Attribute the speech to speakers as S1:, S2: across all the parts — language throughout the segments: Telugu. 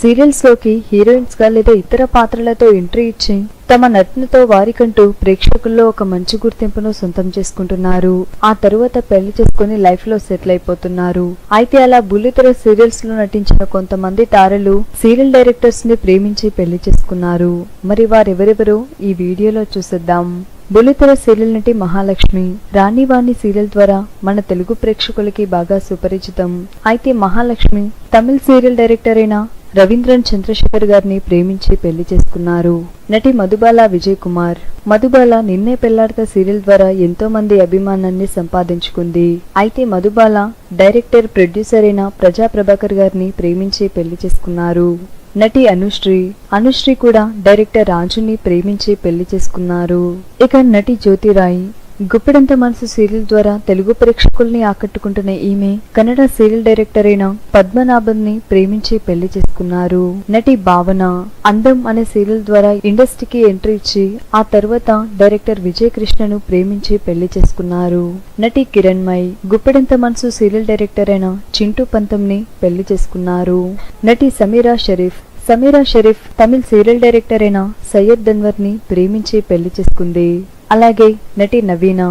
S1: సీరియల్స్లోకి హీరోయిన్స్గా లేదా ఇతర పాత్రలతో ఎంట్రీ ఇచ్చి తమ నటనతో వారికంటూ ప్రేక్షకుల్లో ఒక మంచి గుర్తింపును సొంతం చేసుకుంటున్నారు. ఆ తరువాత పెళ్ళి చేసుకుని లైఫ్లో సెటిల్ అయిపోతున్నారు. అయితే అలా బుల్లితెర సీరియల్స్లో నటించిన కొంతమంది తారలు సీరియల్ డైరెక్టర్స్ని ప్రేమించి పెళ్ళి చేసుకున్నారు. మరి వారెవరెవరో ఈ వీడియోలో చూసేద్దాం. బుల్లితెర సీరియల్ నటి మహాలక్ష్మి రాణివాణి సీరియల్ ద్వారా మన తెలుగు ప్రేక్షకులకి బాగా సుపరిచితం. అయితే మహాలక్ష్మి తమిళ్ సీరియల్ డైరెక్టర్ అయిన రవీంద్రన్ చంద్రశేఖర్ గారిని ప్రేమించి పెళ్ళి చేసుకున్నారు. నటి మధుబాల విజయ్ కుమార్. మధుబాల నిన్నే పెళ్ళాడత సీరియల్ ద్వారా ఎంతో మంది అభిమానాన్ని సంపాదించుకుంది. అయితే మధుబాల డైరెక్టర్ ప్రొడ్యూసర్ అయిన ప్రజా ప్రభాకర్ గారిని ప్రేమించి పెళ్ళి చేసుకున్నారు. నటి అనుశ్రీ. అనుశ్రీ కూడా డైరెక్టర్ రాజుని ప్రేమించి పెళ్ళి చేసుకున్నారు. ఇక నటి జ్యోతిరాయ్. గుప్పెడంత మనసు సీరియల్ ద్వారా తెలుగు ప్రేక్షకుల్ని ఆకట్టుకుంటున్న ఈమె కన్నడ సీరియల్ డైరెక్టర్ అయిన పద్మనాభన్ని ప్రేమించి పెళ్ళి చేసుకున్నారు. నటి భావన అందం అనే సీరియల్ ద్వారా ఇండస్ట్రీకి ఎంట్రీ ఇచ్చి ఆ తర్వాత డైరెక్టర్ విజయ్ కృష్ణను ప్రేమించి పెళ్ళి చేసుకున్నారు. నటి కిరణ్మయ్ గుప్పెడంత మనసు సీరియల్ డైరెక్టర్ అయిన చింటూ పంతం ని పెళ్ళి చేసుకున్నారు. నటి సమీరా షరీఫ్ సమీరా షరీఫ్ తమిళ్ సీరియల్ డైరెక్టర్ అయిన సయ్యద్ దన్వర్ని ప్రేమించి పెళ్ళి చేసుకుంది. అలాగే నటి నవీన.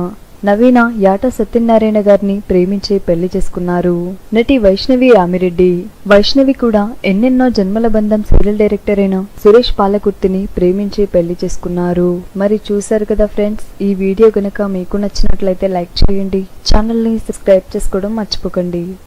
S1: నవీన యాట సత్యనారాయణ గారిని ప్రేమించి పెళ్ళి చేసుకున్నారు. నటి వైష్ణవి రామిరెడ్డి. వైష్ణవి కూడా ఎన్నెన్నో జన్మల బంధం సీరియల్ డైరెక్టర్ అయిన సురేష్ పాలకుర్తిని ప్రేమించి పెళ్ళి చేసుకున్నారు. మరి చూశారు కదా ఫ్రెండ్స్ ఈ వీడియో గనక మీకు నచ్చినట్లయితే లైక్ చేయండి. ఛానల్ని సబ్స్క్రైబ్ చేసుకోవడం మర్చిపోకండి.